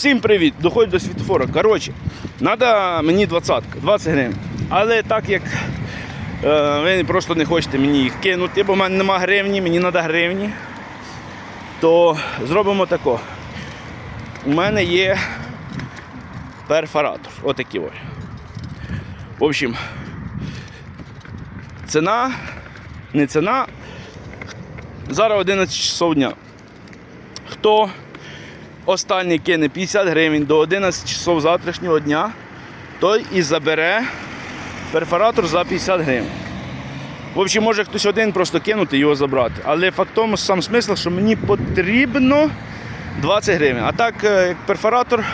Всім привіт! Доходь до світофора. Коротше, треба мені 20, 20 гривень. Але так як е, ви просто не хочете мені їх кинути, бо в мене нема гривні, мені треба гривні, то зробимо тако. У мене є перфоратор. Отакий ось. В общем, ціна, не ціна. Зараз 11 часов дня. Хто останній кине 50 гривень до 11 часов завтрашнього дня, той і забере перфоратор за 50 гривень. В общем, може хтось один просто кинути і його забрати. Але факт тому сам смисл, що мені потрібно 20 гривень. А так, е, як перфоратор,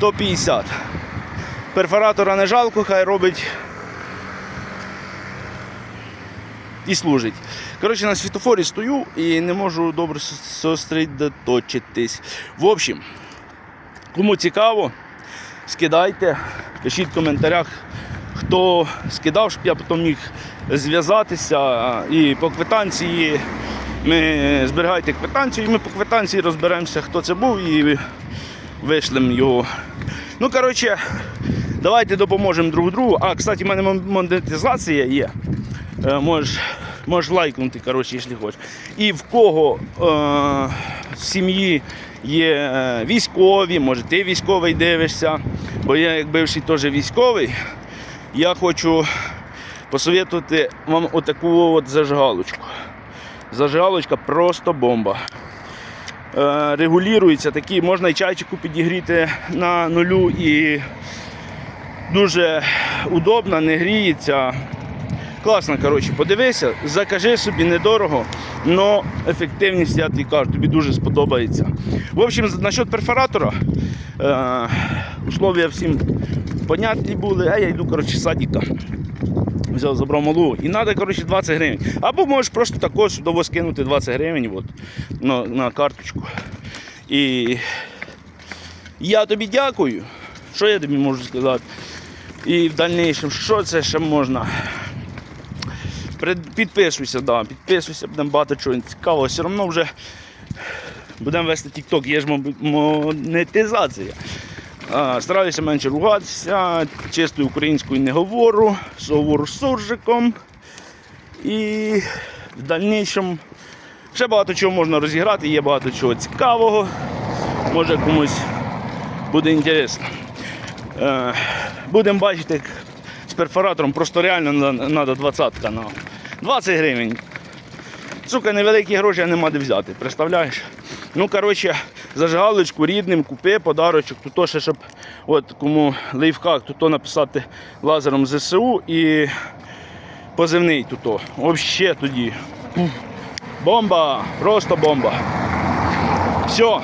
то 50. Перфоратора не жалко, хай робить і служить. Коротше, на світофорі стою і не можу добре зосередоточитись. В общем, кому цікаво, скидайте, пишіть в коментарях, хто скидав, щоб я потім міг зв'язатися. І по квитанції ми зберігайте квитанцію, і ми по квитанції розберемося, хто це був, і вишлемо його. Ну, коротше, давайте допоможемо друг другу. А, кстати, в мене монетизація є. Е, Можеш, можеш лайкнути, коротше, якщо хочеш. І в кого е, сім'ї є е, військові, може ти військовий дивишся, бо я як бивший теж військовий, я хочу посоветувати вам отаку от зажигалочку. Зажигалочка просто бомба. Е, регулюється такі, можна і чайчику підігріти на нулю і дуже удобно, не гріється. Класно, коротше, подивися, закажи собі недорого, але ефективність, я тобі кажу, тобі дуже сподобається. В общем, насчет перфоратора, е, условия всім понятні були, а я йду коротше, з садика. Взяв, забрав малу. І треба, коротше, 20 гривень. Або можеш просто також сюди скинути 20 гривень от, на, на карточку. І я тобі дякую. Що я тобі можу сказати? І в дальнішому, що це ще можна? Підписуйся, да, підписуйся, будемо багато чого цікавого. Все одно вже будемо вести TikTok, є ж монетизація. Стараюся менше ругатися, чистою українською не говорю, говорю з суржиком. І в дальнішому ще багато чого можна розіграти, є багато чого цікавого. Може комусь буде інтересно. Е, Будемо бачити, з перфоратором просто реально треба 20 на 20 гривень. Сука, невеликі гроші а нема де взяти, представляєш? Ну, коротше, зажигалочку рідним, купи подарочок, тут то ще, щоб от кому лайфхак, тут то написати лазером ЗСУ і позивний тут. Взагалі тоді. Бомба, просто бомба. Все,